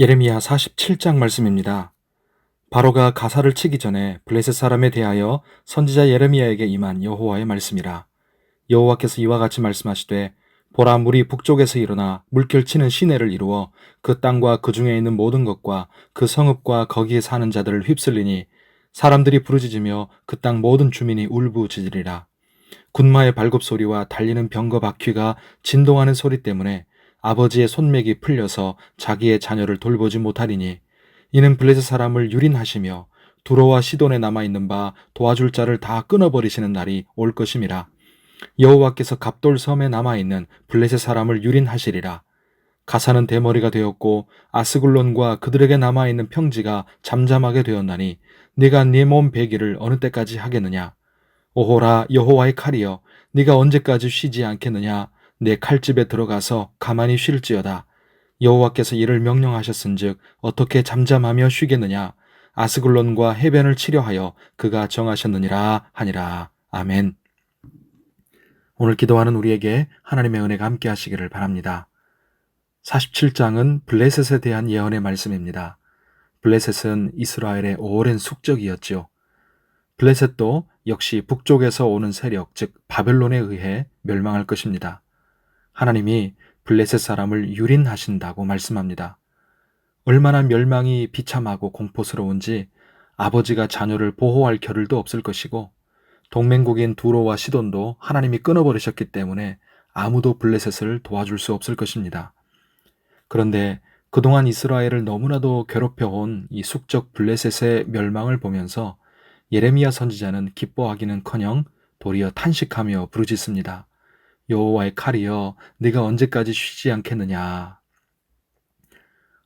예레미야 47장 말씀입니다. 바로가 가사를 치기 전에 블레셋 사람에 대하여 선지자 예레미야에게 임한 여호와의 말씀이라. 여호와께서 이와 같이 말씀하시되 보라 물이 북쪽에서 일어나 물결치는 시내를 이루어 그 땅과 그 중에 있는 모든 것과 그 성읍과 거기에 사는 자들을 휩쓸리니 사람들이 부르짖으며 그 땅 모든 주민이 울부짖으리라. 군마의 발굽 소리와 달리는 병거 바퀴가 진동하는 소리 때문에 아버지의 손맥이 풀려서 자기의 자녀를 돌보지 못하리니 이는 블레셋 사람을 유린하시며 두로와 시돈에 남아 있는 바 도와줄 자를 다 끊어버리시는 날이 올 것임이라. 여호와께서 갑돌 섬에 남아 있는 블레셋 사람을 유린하시리라. 가사는 대머리가 되었고 아스글론과 그들에게 남아 있는 평지가 잠잠하게 되었나니 네가 네 몸 베기를 어느 때까지 하겠느냐? 오호라 여호와의 칼이여 네가 언제까지 쉬지 않겠느냐 내 칼집에 들어가서 가만히 쉴지어다. 여호와께서 이를 명령하셨은즉 어떻게 잠잠하며 쉬겠느냐? 아스글론과 해변을 치료하여 그가 정하셨느니라 하니라. 아멘. 오늘 기도하는 우리에게 하나님의 은혜가 함께 하시기를 바랍니다. 47장은 블레셋에 대한 예언의 말씀입니다. 블레셋은 이스라엘의 오랜 숙적이었지요. 블레셋도 역시 북쪽에서 오는 세력, 즉 바벨론에 의해 멸망할 것입니다. 하나님이 블레셋 사람을 유린하신다고 말씀합니다. 얼마나 멸망이 비참하고 공포스러운지 아버지가 자녀를 보호할 겨를도 없을 것이고 동맹국인 두로와 시돈도 하나님이 끊어버리셨기 때문에 아무도 블레셋을 도와줄 수 없을 것입니다. 그런데 그동안 이스라엘을 너무나도 괴롭혀온 이 숙적 블레셋의 멸망을 보면서 예레미야 선지자는 기뻐하기는커녕 도리어 탄식하며 부르짖습니다. 여호와의 칼이여 네가 언제까지 쉬지 않겠느냐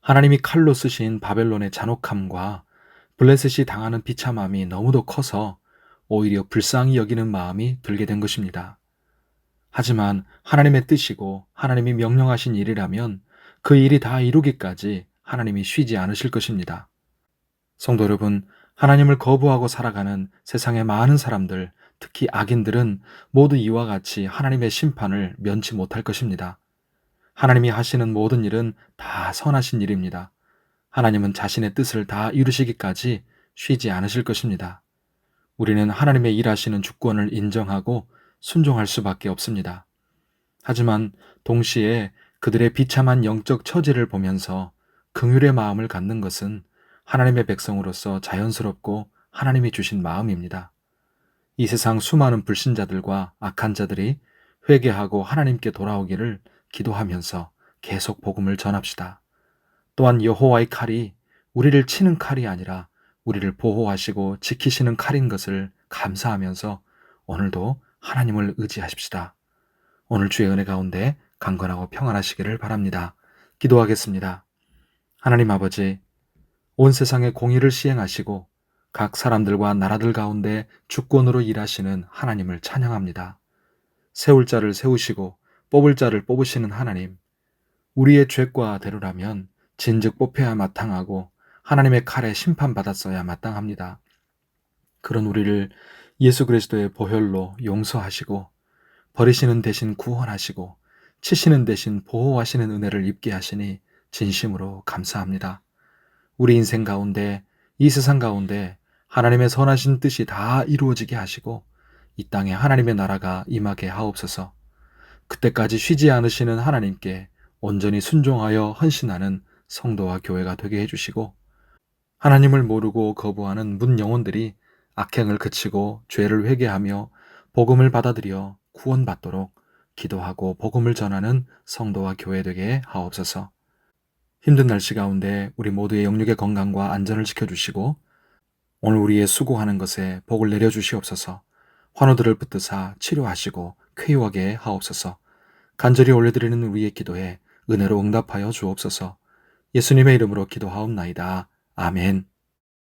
하나님이 칼로 쓰신 바벨론의 잔혹함과 블레셋이 당하는 비참함이 너무도 커서 오히려 불쌍히 여기는 마음이 들게 된 것입니다. 하지만 하나님의 뜻이고 하나님이 명령하신 일이라면 그 일이 다 이루기까지 하나님이 쉬지 않으실 것입니다. 성도 여러분, 하나님을 거부하고 살아가는 세상의 많은 사람들, 특히 악인들은 모두 이와 같이 하나님의 심판을 면치 못할 것입니다. 하나님이 하시는 모든 일은 다 선하신 일입니다. 하나님은 자신의 뜻을 다 이루시기까지 쉬지 않으실 것입니다. 우리는 하나님의 일하시는 주권을 인정하고 순종할 수밖에 없습니다. 하지만 동시에 그들의 비참한 영적 처지를 보면서 긍휼의 마음을 갖는 것은 하나님의 백성으로서 자연스럽고 하나님이 주신 마음입니다. 이 세상 수많은 불신자들과 악한 자들이 회개하고 하나님께 돌아오기를 기도하면서 계속 복음을 전합시다. 또한 여호와의 칼이 우리를 치는 칼이 아니라 우리를 보호하시고 지키시는 칼인 것을 감사하면서 오늘도 하나님을 의지하십시다. 오늘 주의 은혜 가운데 강건하고 평안하시기를 바랍니다. 기도하겠습니다. 하나님 아버지, 온 세상의 공의를 시행하시고 각 사람들과 나라들 가운데 주권으로 일하시는 하나님을 찬양합니다. 세울 자를 세우시고 뽑을 자를 뽑으시는 하나님, 우리의 죄과 대로라면 진즉 뽑혀야 마땅하고 하나님의 칼에 심판받았어야 마땅합니다. 그런 우리를 예수 그리스도의 보혈로 용서하시고 버리시는 대신 구원하시고 치시는 대신 보호하시는 은혜를 입게 하시니 진심으로 감사합니다. 우리 인생 가운데 이 세상 가운데 하나님의 선하신 뜻이 다 이루어지게 하시고 이 땅에 하나님의 나라가 임하게 하옵소서. 그때까지 쉬지 않으시는 하나님께 온전히 순종하여 헌신하는 성도와 교회가 되게 해주시고 하나님을 모르고 거부하는 문 영혼들이 악행을 그치고 죄를 회개하며 복음을 받아들여 구원받도록 기도하고 복음을 전하는 성도와 교회 되게 하옵소서. 힘든 날씨 가운데 우리 모두의 영육의 건강과 안전을 지켜주시고 오늘 우리의 수고하는 것에 복을 내려주시옵소서. 환우들을 붙드사 치료하시고 쾌유하게 하옵소서. 간절히 올려드리는 우리의 기도에 은혜로 응답하여 주옵소서. 예수님의 이름으로 기도하옵나이다. 아멘.